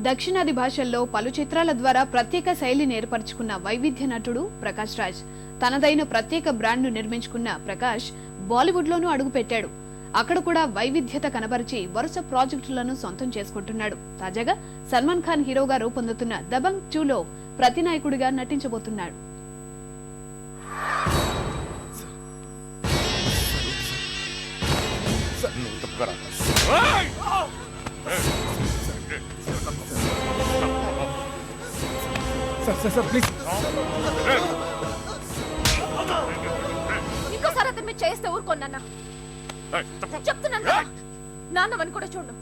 దక్షిణాది భాషల్లో పలు చిత్రాల ద్వారా ప్రత్యేక శైలిని ఏర్పరచుకున్న వైవిధ్య నటుడు ప్రకాష్ రాజ్ తనదైన ప్రత్యేక బ్రాండ్ను నిర్మించుకున్న ప్రకాష్ బాలీవుడ్లోనూ అడుగుపెట్టాడు అక్కడ కూడా వైవిధ్యత కనబరిచి వరుస ప్రాజెక్టులను సొంతం చేసుకుంటున్నాడు తాజాగా సల్మాన్ ఖాన్ హీరోగా రూపొందుతున్న దబంగ్ టూలో ప్రతినాయకుడిగా నటించబోతున్నాడు Hey! Sir sir sir please. ఇంకోసారి అతను మీరు చేస్తే ఊరుకోన్నా ఏయ్, తప్పుకో. చెప్తున్నాను కదా. నాన్నవని కూడా చూడు.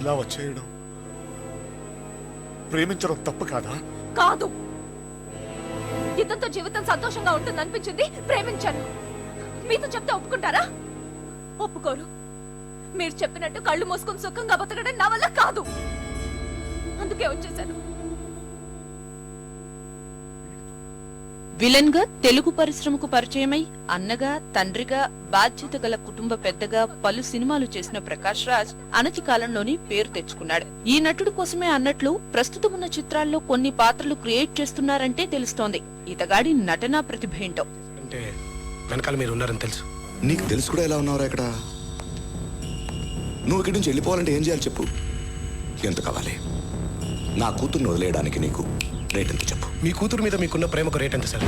ఇలా వచ్చేయడం ప్రేమించడం తప్పు కాదా? కాదు. ఇతనితో జీవితం సంతోషంగా ఉంటుంది అనిపించింది ప్రేమించాను. మీతో చెప్తే ఒప్పుకుంటారా? ఒప్పుకోరు. మీరు చెప్పినట్టు కళ్ళు మూసుకొని సుఖంగా బతకడం నా వల్ల కాదు. అందుకే వచ్చేసాను. విలన్గా తెలుగు పరిశ్రమకు పరిచయమై అన్నగా తండ్రిగా బాధ్యత గల కుటుంబ పెద్దగా పలు సినిమాలు చేసిన ప్రకాష్ రాజ్ అనతి కాలంలోని పేరు తెచ్చుకున్నాడు. ఈ నటుడు కోసమే అన్నట్లు ప్రస్తుతం ఉన్న చిత్రాల్లో కొన్ని పాత్రలు క్రియేట్ చేస్తున్నారంటే తెలుస్తోంది. ఇతగాడి నటనా ప్రతిభ ఏంటో? అంటే వెనకాల మీరు ఉన్నారని తెలుసు. నీకు తెలుసు కూడా ఎలా ఉన్నావురా ఇక్కడ? నువ్వు ఇక్కడి నుంచి వెళ్ళిపోవాలంటే ఏం చేయాలి చెప్పు. ఎంత కావాలి? నా కూతుర్ని వదిలేయడానికి నీకు రేట్ ఎంత చెప్పు? మీ కూతురు మీద మీకున్న ప్రేమకు రేట్ ఎంత సార్?